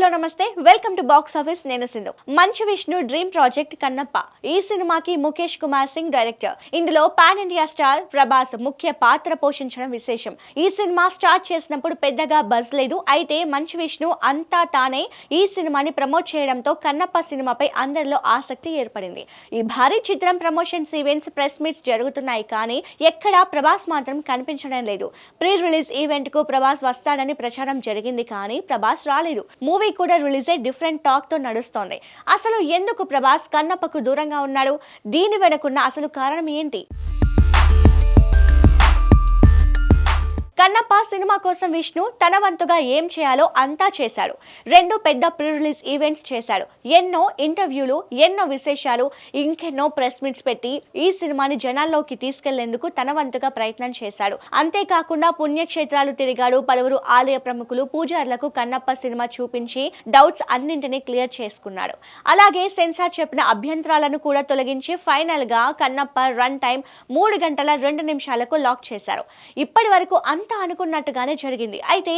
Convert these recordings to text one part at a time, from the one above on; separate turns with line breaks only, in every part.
Hello నమస్తే. Welcome to box office నేను Sindhu. Manchu Vishnu dream project Kannappa. ఈ సినిమాకి ముఖేష్ కుమార్ సింగ్ డైరెక్టర్ ఇందులో పాన్ ఇండియా స్టార్ ప్రభాస్ ముఖ్య పాత్ర పోషించడం విశేషం. ఈ సినిమా స్టార్ట్ చేసినప్పుడు పెద్దగా బజ్ లేదు. అయితే మంచు విష్ణు అంతా తానే ఈ సినిమాని ప్రమోట్ చేయడంతో కన్నప్ప సినిమాపై అందరిలో ఆసక్తి ఏర్పడింది. ఈ భారీ చిత్రం ప్రమోషన్స్ ఈవెంట్స్ ప్రెస్ మీట్స్ జరుగుతున్నాయి కానీ ఎక్కడా ప్రభాస్ మాత్రం కనిపించడం లేదు. ప్రీ రిలీజ్ ఈవెంట్కు ప్రభాస్ వస్తాడని ప్రచారం జరిగింది కానీ ప్రభాస్ రాలేదు. మూవీ కూడా రిలీజ్ అయ్యి డిఫరెంట్ టాక్తో నడుస్తోంది. అసలు ఎందుకు ప్రభాస్ కన్నప్పకు దూరంగా ఉన్నాడు? దీని వెనకున్న అసలు కారణం ఏంటి? కన్నప్ప సినిమా కోసం విష్ణు తన వంతుగా ఏం చేయాలో అంతా చేశాడు. రెండు పెద్ద ప్రీ రిలీజ్ ఈవెంట్స్ చేశాడు. ఎన్నో ఇంటర్వ్యూలు ఎన్నో విశేషాలు ఇంకెన్నో ప్రెస్ మీట్స్ పెట్టి ఈ సినిమాని జనాల్లోకి తీసుకెళ్ళేందుకు తన వంతుగా ప్రయత్నం చేశాడు. అంతేకాకుండా పుణ్యక్షేత్రాలు తిరిగాడు పలువురు ఆలయ ప్రముఖులు పూజారులకు కన్నప్ప సినిమా చూపించి డౌట్స్ అన్నింటినీ క్లియర్ చేసుకున్నాడు. అలాగే సెన్సార్ చెప్పిన అభ్యంతరాలను కూడా తొలగించి ఫైనల్గా కన్నప్ప రన్ టైం మూడు గంటల రెండు నిమిషాలకు లాక్ చేశారు. ఇప్పటి వరకు అంతా అనుకున్నట్టుగానే జరిగింది. అయితే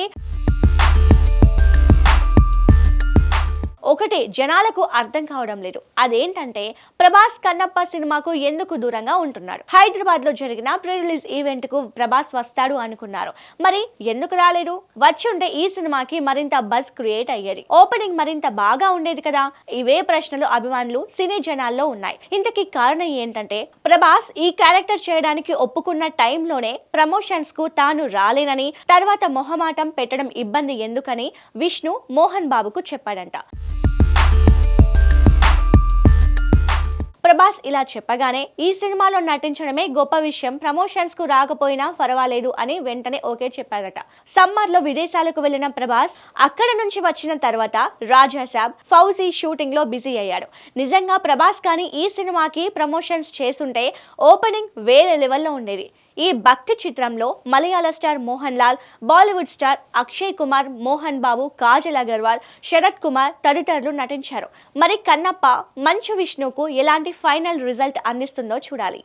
ఒకటి జనాలకు అర్థం కావడం లేదు. అదేంటంటే ప్రభాస్ కన్నప్ప సినిమాకు ఎందుకు దూరంగా ఉంటున్నాడు? హైదరాబాద్లో జరిగిన ప్రీ రిలీజ్ ఈవెంట్కు ప్రభాస్ వస్తాడు అనుకున్నారు. మరి ఎందుకు రాలేదు? వచ్చుంటే ఈ సినిమాకి మరింత బజ్ క్రియేట్ అయ్యేది. ఓపెనింగ్ మరింత బాగా ఉండేది కదా? ఇవే ప్రశ్నలు అభిమానులు సినీ జనాల్లో ఉన్నాయి. ఇంతకీ కారణం ఏంటంటే ప్రభాస్ ఈ క్యారెక్టర్ చేయడానికి ఒప్పుకున్న టైంలోనే ప్రమోషన్స్కు తాను రాలేనని తర్వాత మొహమాటం పెట్టడం ఇబ్బంది ఎందుకని విష్ణు మోహన్ బాబుకు చెప్పాడంట. ప్రభాస్ ఇలా చెప్పగానే ఈ సినిమాలో నటించడమే గొప్ప విషయం. ప్రమోషన్స్కు రాకపోయినా పర్వాలేదు అని వెంటనే ఓకే చెప్పారట. సమ్మర్లో విదేశాలకు వెళ్ళిన ప్రభాస్ అక్కడ నుంచి వచ్చిన తర్వాత రాజాసాబ్ ఫౌజీ షూటింగ్లో బిజీ అయ్యాడు. నిజంగా ప్రభాస్ కానీ ఈ సినిమాకి ప్రమోషన్స్ చేసుంటే ఓపెనింగ్ వేరే లెవెల్లో ఉండేది. ఈ భక్తి చిత్రంలో మలయాళ star Mohan Lal Bollywood star Akshay Kumar Mohan Babu Kajal Aggarwal Sarath Kumar తదితరులు నటించారు. మరి కన్నప్ప మంచు విష్ణుకు ఎలాంటి ఫైనల్ రిజల్ట్ అందిస్తుందో చూడాలి.